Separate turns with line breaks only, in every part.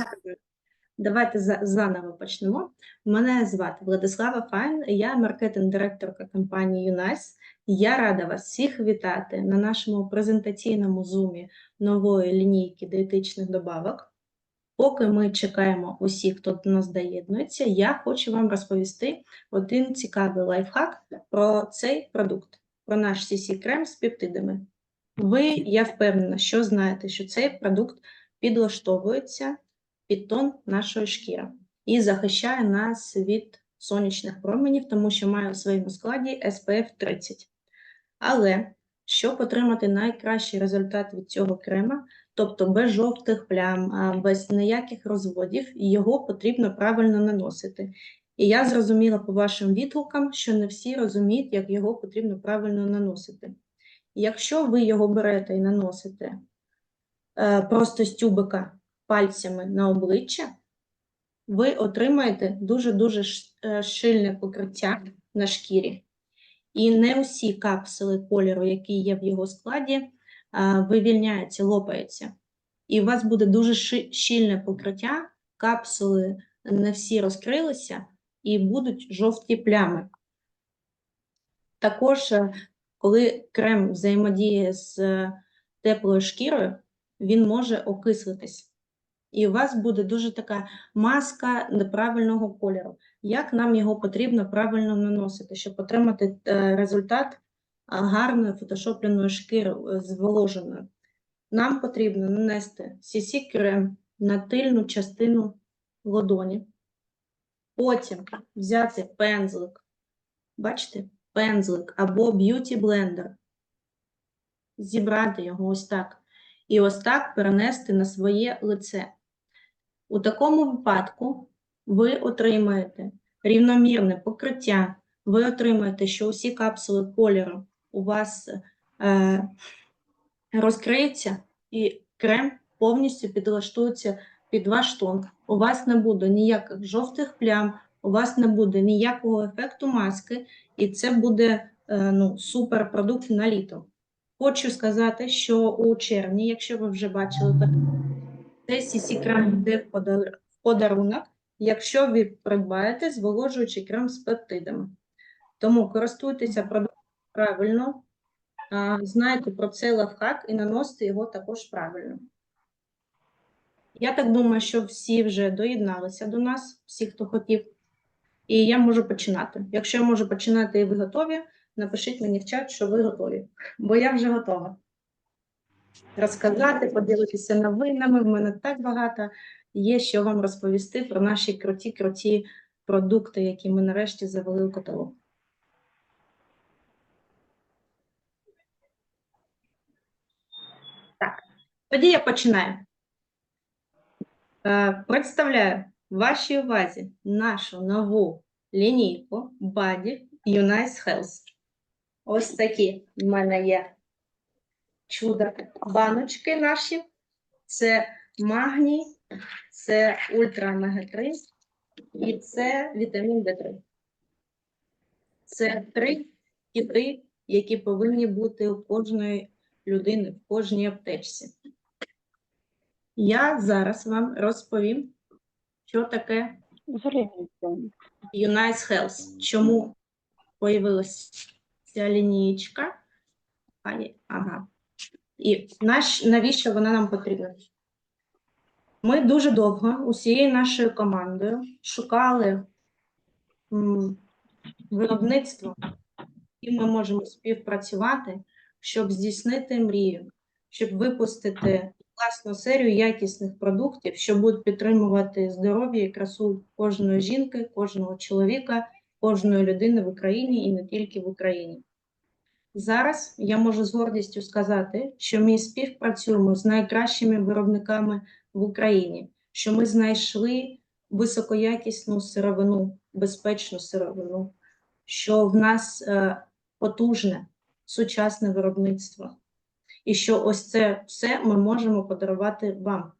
Сказали. Давайте за- заново почнемо. Мене звати Владислава Файн, я маркетинг-директорка компанії ЮНАЙС. Я рада вас всіх вітати на нашому презентаційному зумі нової лінійки дієтичних добавок. Поки ми чекаємо усіх, хто до нас доєднується, я хочу вам розповісти один цікавий лайфхак про цей продукт, про наш CC крем з пептидами. Ви, я впевнена, що знаєте, що цей продукт підлаштовується під тон нашої шкіри і захищає нас від сонячних променів, тому що має у своєму складі SPF 30. Але щоб отримати найкращий результат від цього крема, тобто без жовтих плям, без ніяких розводів, його потрібно правильно наносити. І я зрозуміла по вашим відгукам, що не всі розуміють, як його потрібно правильно наносити. Якщо ви його берете і наносите просто з тюбика пальцями на обличчя, ви отримаєте дуже-дуже е, щільне покриття на шкірі. І не усі капсули кольору, які є в його складі, вивільняються, лопаються. І у вас буде дуже щільне покриття, капсули не всі розкрилися і будуть жовті плями. Також, е, коли крем взаємодіє з е, теплою шкірою, він може окислитись. І у вас буде дуже така маска неправильного кольору. Як нам його потрібно правильно наносити, щоб отримати е, результат гарної фотошопленої шкіри е, зволоженої? Нам потрібно нанести CC крем на тильну частину ладоні. Потім взяти пензлик, бачите, пензлик або б'юті блендер, зібрати його ось так. І ось так перенести на своє лице. У такому випадку ви отримаєте рівномірне покриття, ви отримаєте, що усі капсули кольору у вас е, розкриються, і крем повністю підлаштується під ваш тон. У вас не буде ніяких жовтих плям, у вас не буде ніякого ефекту маски, і це буде е, ну, суперпродукт на літо. Хочу сказати, що у червні, якщо ви вже бачили цей CC крем йде в подарунок, якщо ви придбаєте зволожуючий крем з пептидами. Тому користуйтеся продуктом правильно, знайте про цей лайфхак і наносите його також правильно. Я так думаю, що всі вже доєдналися до нас, всі, хто хотів. І я можу починати. Якщо я можу починати і ви готові, напишіть мені в чат, що ви готові, бо я вже готова розказати, поділитися новинами. В мене так багато є, що вам розповісти про наші круті-круті продукти, які ми нарешті завели у каталог. Так, тоді я починаю. Е, Представляю вашій увазі нашу нову лінійку Body Unice Health. Ось такі в мене є чудо баночки наші. Це магній, це ультра 3 і це вітамін D3. Це три кіти, які повинні бути у кожної людини, в кожній аптечці. Я зараз вам розповім, що таке Unice Health. Чому появилась ця лінієчка? Ані- Ага. І наш, навіщо вона нам потрібна? Ми дуже довго усією нашою командою шукали виробництво, і ми можемо співпрацювати, щоб здійснити мрію, щоб випустити власну серію якісних продуктів, що будуть підтримувати здоров'я і красу кожної жінки, кожного чоловіка, кожної людини в Україні і не тільки в Україні. Зараз я можу з гордістю сказати, що ми співпрацюємо з найкращими виробниками в Україні, що ми знайшли високоякісну сировину, безпечну сировину, що в нас е, потужне сучасне виробництво, і що ось це все ми можемо подарувати вам.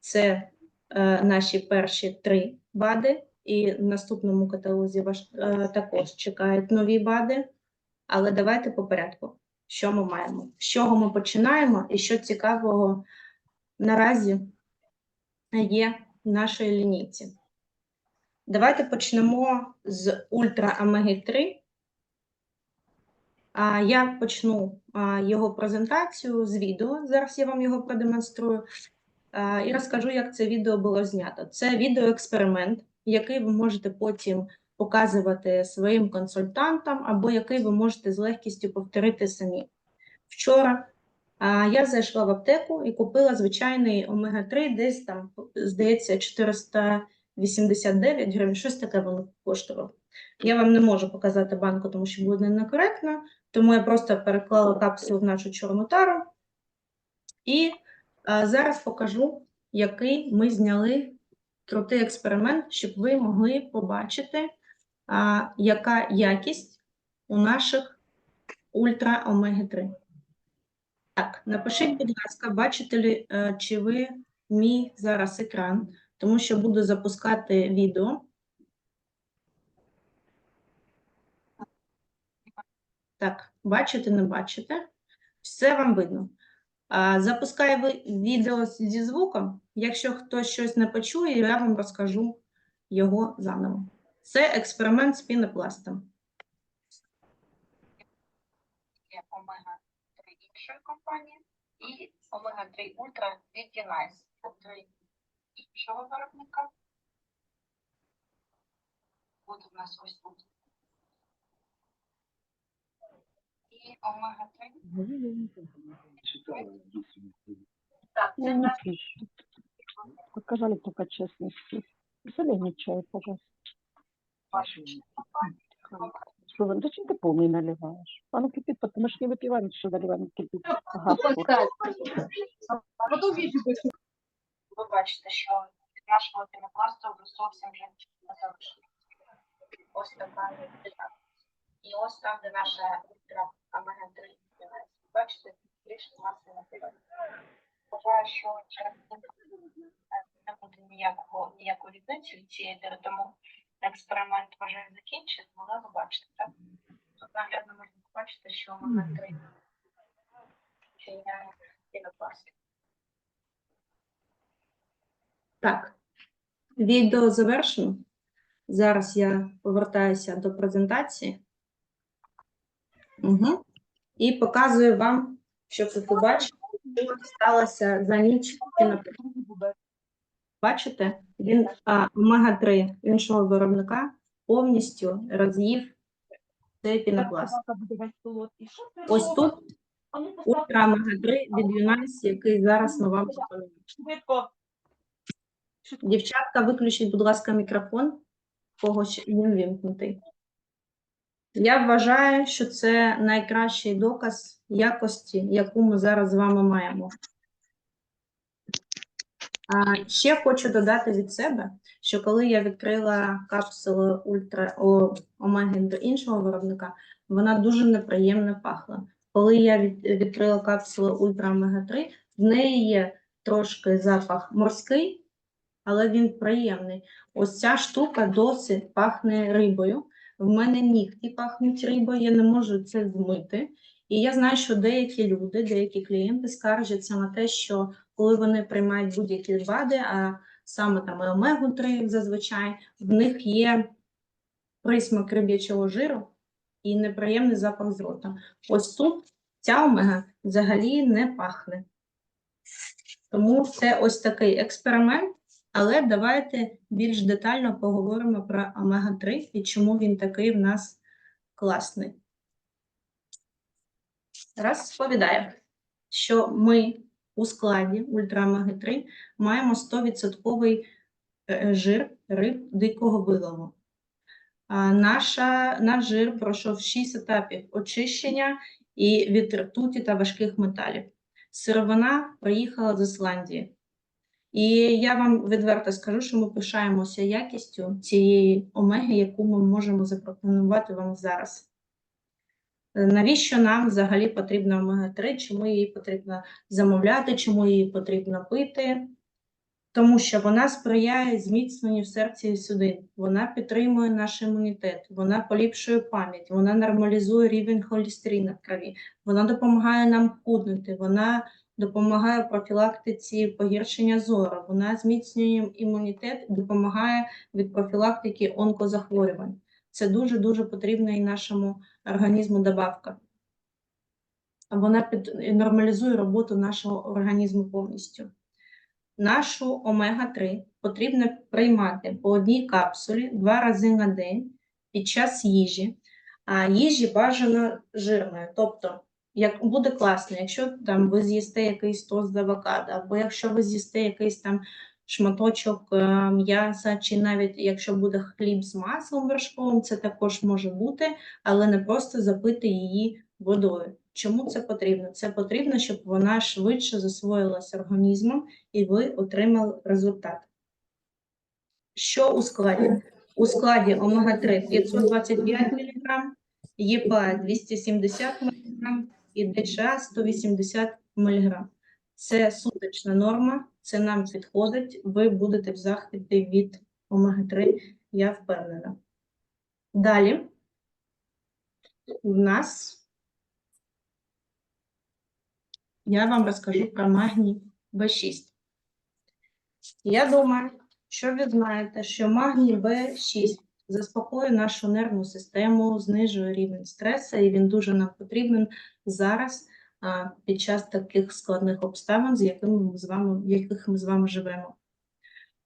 Це е, наші перші три бади, і в наступному каталозі ваш е, також чекають нові бади. Але давайте по порядку. Що ми маємо? З чого ми починаємо і що цікавого наразі є в нашій лінійці. Давайте почнемо з ультра омеги 3. А, Я почну його презентацію з відео. Зараз я вам його продемонструю і розкажу, як це відео було знято. Це відеоексперимент, який ви можете потім показувати своїм консультантам, або який ви можете з легкістю повторити самі. Вчора а, я зайшла в аптеку і купила звичайний омега-3, десь там, здається, 489 гривень, щось таке воно коштувало. Я вам не можу показати банку, тому що буде некоректно, тому я просто переклала капсулу в нашу чорну тару. І а, зараз покажу, який ми зняли крутий експеримент, щоб ви могли побачити, а, яка якість у наших ультра омеги 3. Так, напишіть, будь ласка, бачите е, чи ви мій зараз екран, тому що буду запускати відео. Так, бачите, не бачите? Все вам видно. Запускаю відео зі звуком. Якщо хтось щось не почує, я вам розкажу його заново. Це експеримент з пінопластом.
є омега-3 іншої компанії і омега-3 ультра від Unice, тобто іншого виробника. Буде в нас ось тут. І омега-3. Так, це
Я не
наш
слышу. Показали только честности. Зелені чай, пожалуйста.
ваш
Что, вы- зачем ты полный наливаешь? Оно кипит, потому что не выпиваем, что заливаем кипит. Ага, вот.
ви бачите, що від нашого пінопласту зовсім вже не залишилось. Ось така деталь. І ось там, де наша ультра омега 3 Бачите, більше маси не буде. Буває, що через не буде ніякого, ніякої різниці від цієї дири, тому експеримент вважаю закінчений, але ви бачите, так? Тут наглядно можна побачити, що омега 3 чиняє.
Так, відео завершено. Зараз я повертаюся до презентації. Угу. І показую вам, щоб ви побачили, що сталося за ніч. Бачите, він а, омега-3 іншого виробника повністю роз'їв цей пінопласт. Ось тут ультра омега-3 від Unice, який зараз ми вам пропонуємо. Дівчатка, виключіть, будь ласка, мікрофон, в кого ще він вімкнутий. Я вважаю, що це найкращий доказ якості, яку ми зараз з вами маємо. А ще хочу додати від себе, що коли я відкрила капсулу ультра омеги до іншого виробника, вона дуже неприємно пахла. Коли я відкрила капсулу ультра омега 3, в неї є трошки запах морський, але він приємний. Ось ця штука досить пахне рибою. В мене нігті пахнуть рибою, я не можу це змити. І я знаю, що деякі люди, деякі клієнти скаржаться на те, що коли вони приймають будь-які БАДи, а саме там і омегу-3 зазвичай, в них є присмак риб'ячого жиру і неприємний запах з рота. Ось тут ця омега взагалі не пахне. Тому це ось такий експеримент. Але давайте більш детально поговоримо про омега-3 і чому він такий в нас класний. Розповідаю, що ми у складі ультраомеги 3 маємо 100% е, жир риб дикого вилову. Наша, наш жир пройшов 6 етапів очищення і від ртуті та важких металів. Сировина приїхала з Ісландії. І я вам відверто скажу, що ми пишаємося якістю цієї омеги, яку ми можемо запропонувати вам зараз. Е, Навіщо нам взагалі потрібна омега-3? Чому її потрібно замовляти, чому її потрібно пити? Тому що вона сприяє зміцненню в серці і судин, вона підтримує наш імунітет, вона поліпшує пам'ять, вона нормалізує рівень холестерину в крові, вона допомагає нам худнути, вона допомагає профілактиці погіршення зору, вона зміцнює імунітет, допомагає від профілактики онкозахворювань. Це дуже-дуже потрібна і нашому організму добавка. Вона під, нормалізує роботу нашого організму повністю. Нашу омега-3 потрібно приймати по одній капсулі два рази на день під час їжі, а їжі бажано жирною. Тобто, як буде класно, якщо там ви з'їсте якийсь тост з авокадо, або якщо ви з'їсте якийсь там шматочок е, м'яса, чи навіть якщо буде хліб з маслом вершковим, це також може бути, але не просто запити її водою. Чому це потрібно? Це потрібно, щоб вона швидше засвоїлася організмом і ви отримали результат. Що у складі? У складі омега-3 525 мг, ЄПА 270 мг і ДЧА 180 мг. Це суточна норма, це нам підходить. Ви будете в захваті від омега-3, я впевнена. Далі в нас я вам розкажу про магній В6. Я думаю, що ви знаєте, що магній В6 заспокоює нашу нервну систему, знижує рівень стресу, і він дуже нам потрібен зараз під час таких складних обставин, з якими ми з вами, в яких ми з вами живемо.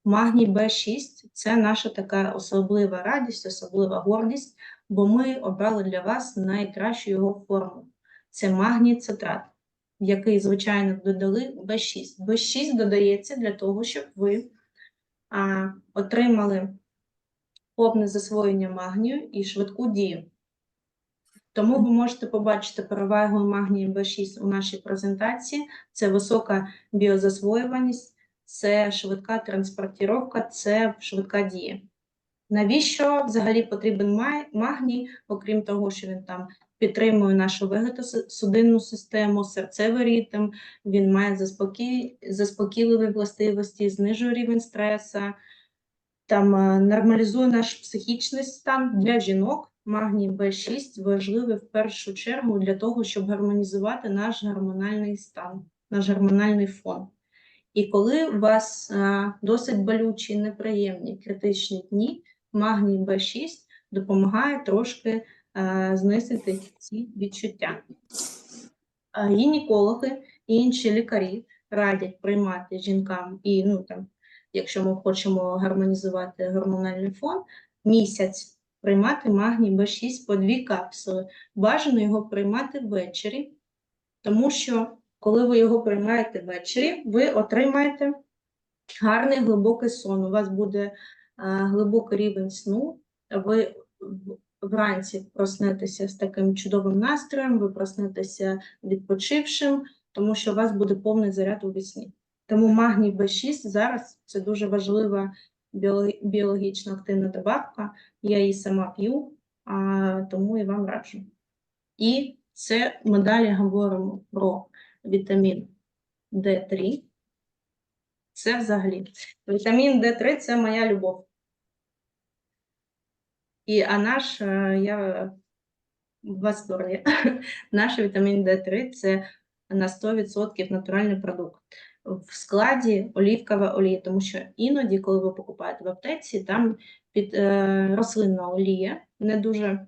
Магній В6 це наша така особлива радість, особлива гордість, бо ми обрали для вас найкращу його форму. Це магній цитрат, який, звичайно, додали В6. В6 додається для того, щоб ви а, отримали повне засвоєння магнію і швидку дію. Тому ви можете побачити перевагу магнію В6 у нашій презентації. Це висока біозасвоюваність, це швидка транспортіровка, це швидка дія. Навіщо взагалі потрібен магній, окрім того, що він там підтримує нашу вегетосудинну систему, серцевий ритм, він має заспокій... заспокійливі властивості, знижує рівень стресу, там е, нормалізує наш психічний стан для жінок. Магній В6 важливий в першу чергу для того, щоб гармонізувати наш гормональний стан, наш гормональний фон. І коли у вас е, досить болючі, неприємні критичні дні, магній В6 допомагає трошки е, знизити ці відчуття. Е, Гінекологи і інші лікарі радять приймати жінкам і ну там, якщо ми хочемо гармонізувати гормональний фон, місяць приймати магній Б6 по дві капсули. Бажано його приймати ввечері, тому що коли ви його приймаєте ввечері, ви отримаєте гарний глибокий сон. У вас буде а, глибокий рівень сну. Ви вранці проснетеся з таким чудовим настроєм, ви проснетеся відпочившим, тому що у вас буде повний заряд у вісні. Тому магній Б6 зараз це дуже важлива біологічно активна добавка. Я її сама п'ю, тому і вам раджу. І це ми далі говоримо про вітамін D3. Це взагалі. Вітамін D3 це моя любов. І а наш, е, я в восторгі. Наш вітамін D3 це на 100% натуральний продукт. В складі олівкова олія, тому що іноді, коли ви покупаєте в аптеці, там під е, рослинна олія не дуже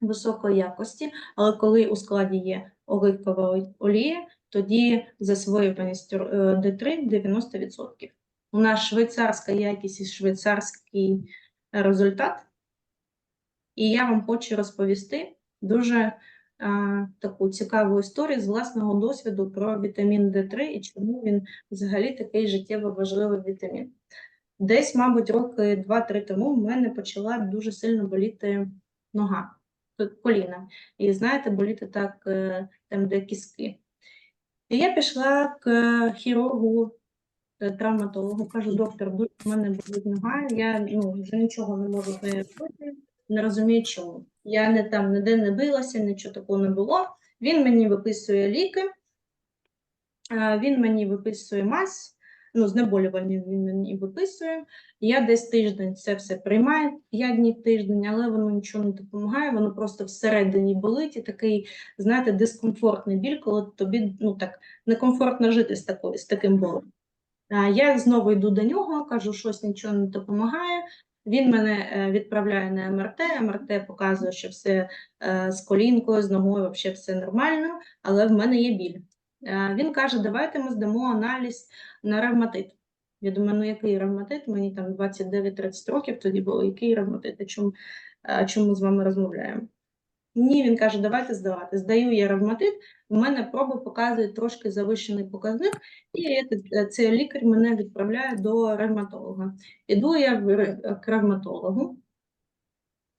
високої якості, але коли у складі є оливкова олія, тоді засвоюваність е, D3 90%. У нас швейцарська якість і швейцарський результат. І я вам хочу розповісти дуже таку цікаву історію з власного досвіду про вітамін D3 і чому він взагалі такий життєво важливий вітамін. Десь, мабуть, роки 2-3 тому в мене почала дуже сильно боліти нога, коліна. І знаєте, боліти так е, там, де кістки. І я пішла к хірургу, е, травматологу, кажу, доктор, в мене болить нога, я ну, вже нічого не можу робити, не розумію чому. Я не там ніде не билася, нічого такого не було. Він мені виписує ліки, він мені виписує мазь ну, знеболювальні він мені виписує. Я десь тиждень це все приймаю, 5 днів тиждень, але воно нічого не допомагає, воно просто всередині болить і такий, знаєте, дискомфортний біль, коли тобі ну, так, некомфортно жити з, такою, з таким болем. Я знову йду до нього, кажу, щось нічого не допомагає. Він мене е, відправляє на МРТ. МРТ показує, що все е, з колінкою, з ногою, взагалі все нормально, але в мене є біль. Е, Він каже, давайте ми здамо аналіз на ревматит. Я думаю, ну який ревматит? Мені там 29-30 років тоді було, який ревматит? Чому, чому з вами розмовляємо? Ні, він каже, давайте здавати. Здаю я ревматит, в мене проби показують трошки завищений показник, і цей лікар мене відправляє до ревматолога. Іду я к ревматологу,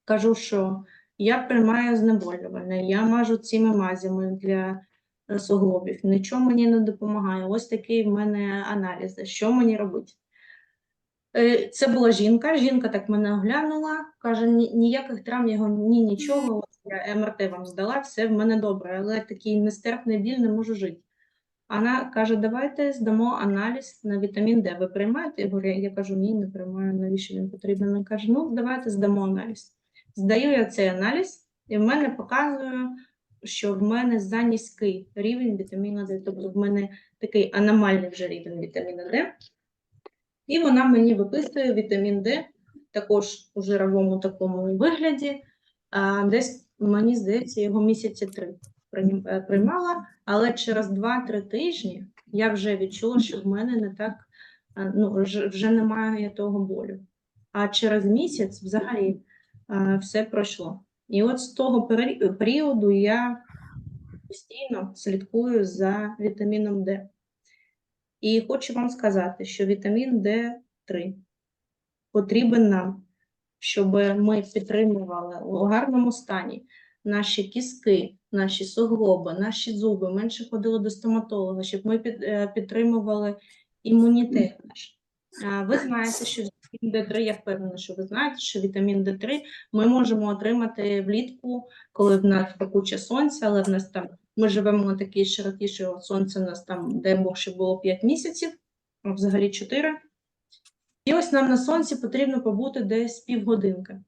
кажу, що я приймаю знеболювальне, я мажу цими мазями для суглобів, нічого мені не допомагає. Ось такий в мене аналіз, що мені робити? Е, Це була жінка, жінка так мене оглянула, каже, ніяких травм його, ні нічого, я МРТ вам здала, все в мене добре, але такий нестерпний біль не можу жити. Вона каже, давайте здамо аналіз на вітамін Д. Ви приймаєте його? Я кажу, ні, не приймаю, навіщо він потрібен? Вона каже, ну давайте здамо аналіз. Здаю я цей аналіз, і в мене показує, що в мене занизький рівень вітаміну Д, тобто в мене такий аномальний вже рівень вітаміну Д. І вона мені виписує вітамін Д, також у жировому такому вигляді. Десь, мені здається, його місяці три е, приймала, але через 2-3 тижні я вже відчула, що в мене не так, е, ну, вже, вже немає того болю. А через місяць взагалі е, все пройшло. І от з того періоду я постійно слідкую за вітаміном Д. І хочу вам сказати, що вітамін D3 потрібен нам, щоб ми підтримували у гарному стані наші кістки, наші суглоби, наші зуби, менше ходили до стоматолога, щоб ми е, підтримували імунітет наш. Ви знаєте, що вітамін D3, я впевнена, що ви знаєте, що вітамін D3 ми можемо отримати влітку, коли в нас пекуче сонце, але в нас там ми живемо на такій широті, що сонце у нас там, дай Бог, ще було 5 місяців, а взагалі 4. І ось нам на сонці потрібно побути десь півгодинки.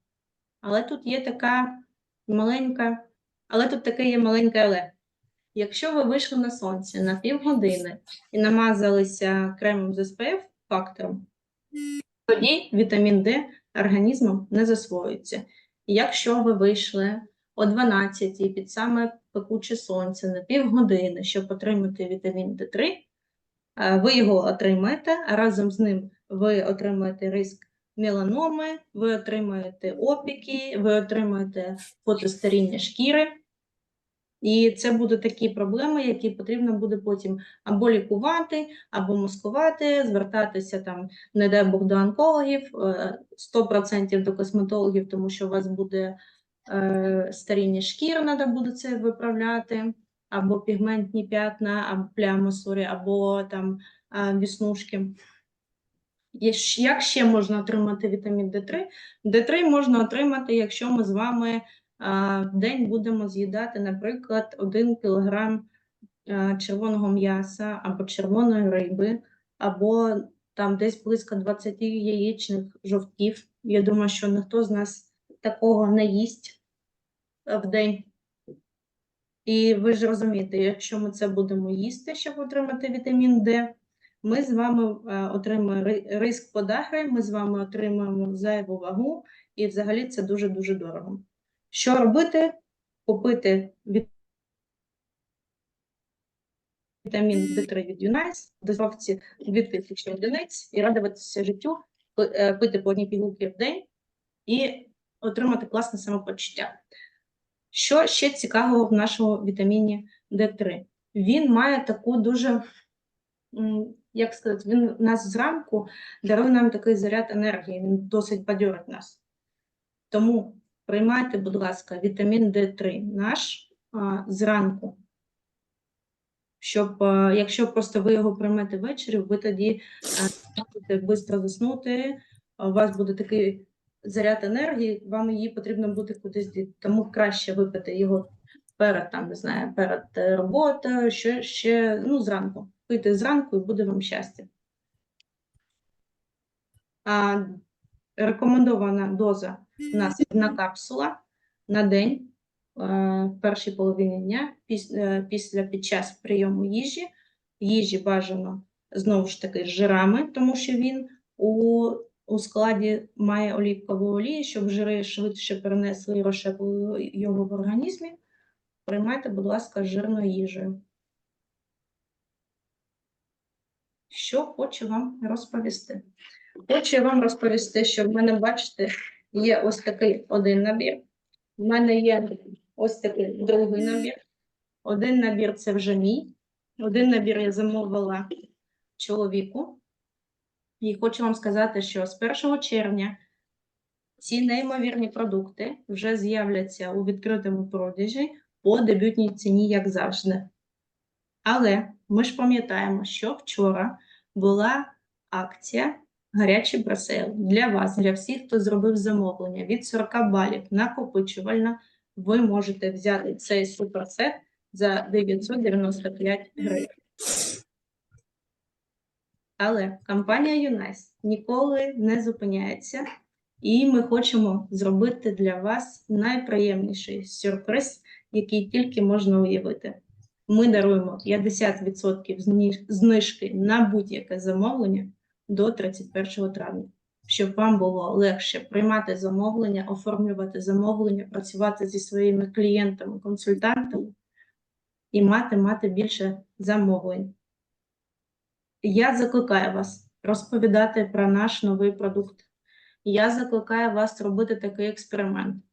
Але тут є така маленька, але тут таке є маленьке але. Якщо ви вийшли на сонце на півгодини і намазалися кремом з SPF фактором, тоді вітамін D організмом не засвоюється. Якщо ви вийшли о 12 під саме пекуче сонце на півгодини, щоб отримати вітамін D3, е, ви його отримаєте, а разом з ним ви отримаєте риск меланоми, ви отримаєте опіки, ви отримаєте фотостаріння шкіри. І це будуть такі проблеми, які потрібно буде потім або лікувати, або маскувати, звертатися там, не дай Бог, до онкологів, е, 100% до косметологів, тому що у вас буде е, старіння шкір, треба буде це виправляти, або пігментні п'ятна, або плями, сорі, або там е, віснушки. Як ще можна отримати вітамін D3? D3 можна отримати, якщо ми з вами в день будемо з'їдати, наприклад, 1 кг червоного м'яса або червоної риби, або там десь близько 20 яєчних жовтків. Я думаю, що ніхто з нас такого не їсть е, в день. І ви ж розумієте, якщо ми це будемо їсти, щоб отримати вітамін Д, ми з вами е, отримаємо риск подагри, ми з вами отримаємо зайву вагу, і взагалі це дуже-дуже дорого. Що робити? Купити вітамін D3 від Юнайс, в 2000 одиниць і радуватися життю, е, пити по одній пігулки в день і отримати класне самопочуття. Що ще цікавого в нашому вітаміні D3? Він має таку дуже, як сказати, він нас зранку дарує нам такий заряд енергії, він досить бадьорить нас. Тому приймайте, будь ласка, вітамін D3 наш а, зранку. Щоб, якщо просто ви його приймете ввечері, ви тоді а, будете швидко заснути, у вас буде такий заряд енергії, вам її потрібно буде кудись діти. Тому краще випити його перед там, не знаю, перед е, роботою, ще, ще ну, зранку. Пийте зранку і буде вам щастя. А, рекомендована доза у нас одна капсула на день е, в першій половині дня е, після під час прийому їжі. Їжі бажано знову ж таки з жирами, тому що він у, у складі має олівкову олію, щоб жири швидше перенесли і розщепили його в організмі. Приймайте, будь ласка, жирною їжею. Що хочу вам розповісти? Хочу вам розповісти, що в мене, бачите, є ось такий один набір. У мене є ось такий другий набір. Один набір це вже мій. Один набір я замовила чоловіку. І хочу вам сказати, що з 1 червня ці неймовірні продукти вже з'являться у відкритому продажі по дебютній ціні, як завжди. Але ми ж пам'ятаємо, що вчора була акція гарячий пресейл для вас, для всіх, хто зробив замовлення від 40 балів накопичувально. Ви можете взяти цей суперсет за 995 гривень. Але компанія Юнайс ніколи не зупиняється, і ми хочемо зробити для вас найприємніший сюрприз, який тільки можна уявити. Ми даруємо 50% знижки на будь-яке замовлення до 31 травня, щоб вам було легше приймати замовлення, оформлювати замовлення, працювати зі своїми клієнтами, консультантами і мати, мати більше замовлень. Я закликаю вас розповідати про наш новий продукт. Я закликаю вас робити такий експеримент.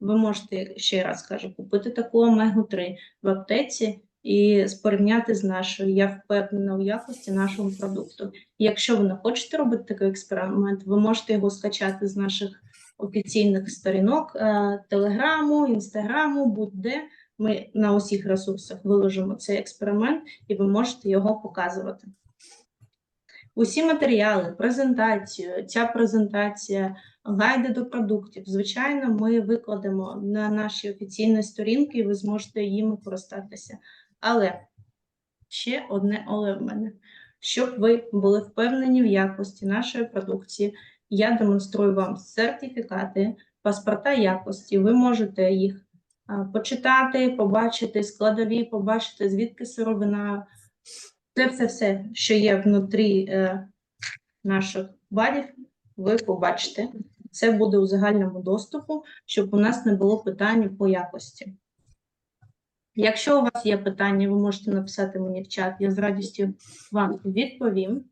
Ви можете, ще раз кажу, купити таку омегу-3 в аптеці і порівняти з нашою. Я впевнена у якості нашого продукту. Якщо ви не хочете робити такий експеримент, ви можете його скачати з наших офіційних сторінок е, Телеграму, Інстаграму, будь-де. Ми на усіх ресурсах виложимо цей експеримент, і ви можете його показувати. Усі матеріали, презентацію, ця презентація, гайди до продуктів, звичайно, ми викладемо на наші офіційні сторінки, і ви зможете їми користатися. Але ще одне але в мене. Щоб ви були впевнені в якості нашої продукції, я демонструю вам сертифікати, паспорта якості. Ви можете їх почитати, побачити складові, побачити, звідки сировина. Це все, все, що є внутрі е, наших бадів, ви побачите. Це буде у загальному доступу, щоб у нас не було питань по якості. Якщо у вас є питання, ви можете написати мені в чат, я з радістю вам відповім.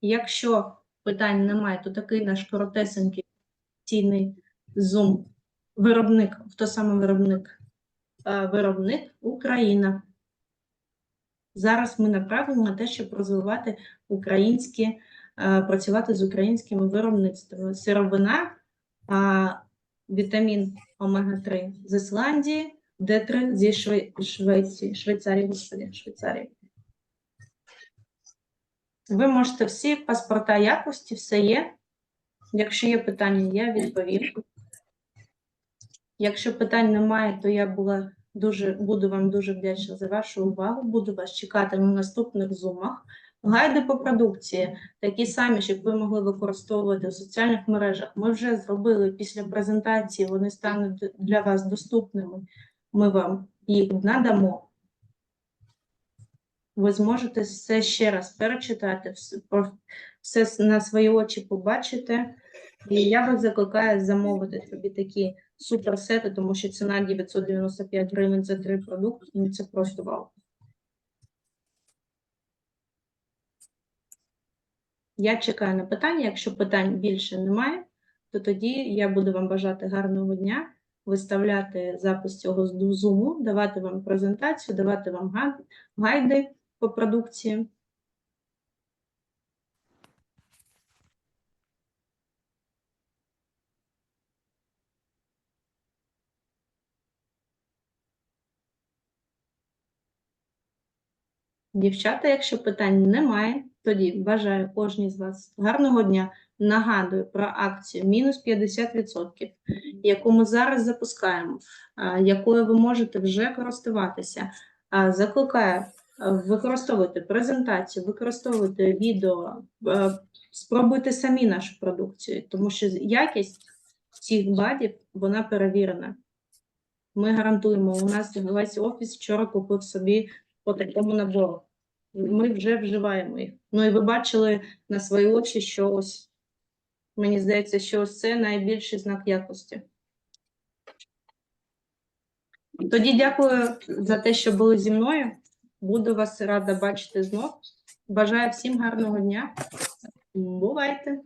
Якщо питань немає, то такий наш коротесенький цінний зум виробник, хто саме виробник? Е, Виробник Україна. Зараз ми направлені на те, щоб розвивати українські, е, працювати з українськими виробництвами. Сировина, вітамін омега-3 з Ісландії, Д3 зі Шве- Швеції, Швейцарії, господи, Швейцарії. Ви можете всі паспорта якості, все є. Якщо є питання, я відповім. Якщо питань немає, то я була дуже, буду вам дуже вдячна за вашу увагу. Буду вас чекати на наступних зумах. Гайди по продукції, такі самі, щоб ви могли використовувати в соціальних мережах. Ми вже зробили після презентації, вони стануть для вас доступними. Ми вам їх надамо. Ви зможете все ще раз перечитати, все, на свої очі побачити. І я вас закликаю замовити собі такі суперсети, тому що ціна 995 гривень за три продукти, ну це просто вау. Я чекаю на питання. Якщо питань більше немає, то тоді я буду вам бажати гарного дня, виставляти запис цього з зуму, давати вам презентацію, давати вам гайди по продукції. Дівчата, якщо питань немає, тоді бажаю кожній з вас гарного дня. Нагадую про акцію мінус 50%, яку ми зараз запускаємо, якою ви можете вже користуватися. Закликаю Використовуйте презентацію, використовуйте відео, спробуйте самі нашу продукцію, тому що якість цих бадів вона перевірена. Ми гарантуємо, у нас весь офіс вчора купив собі по такому набору. Ми вже вживаємо їх. Ну і ви бачили на свої очі, що ось мені здається, що ось це найбільший знак якості. Тоді дякую за те, що були зі мною. Буду вас рада бачити знов. Бажаю всім гарного дня. Бувайте!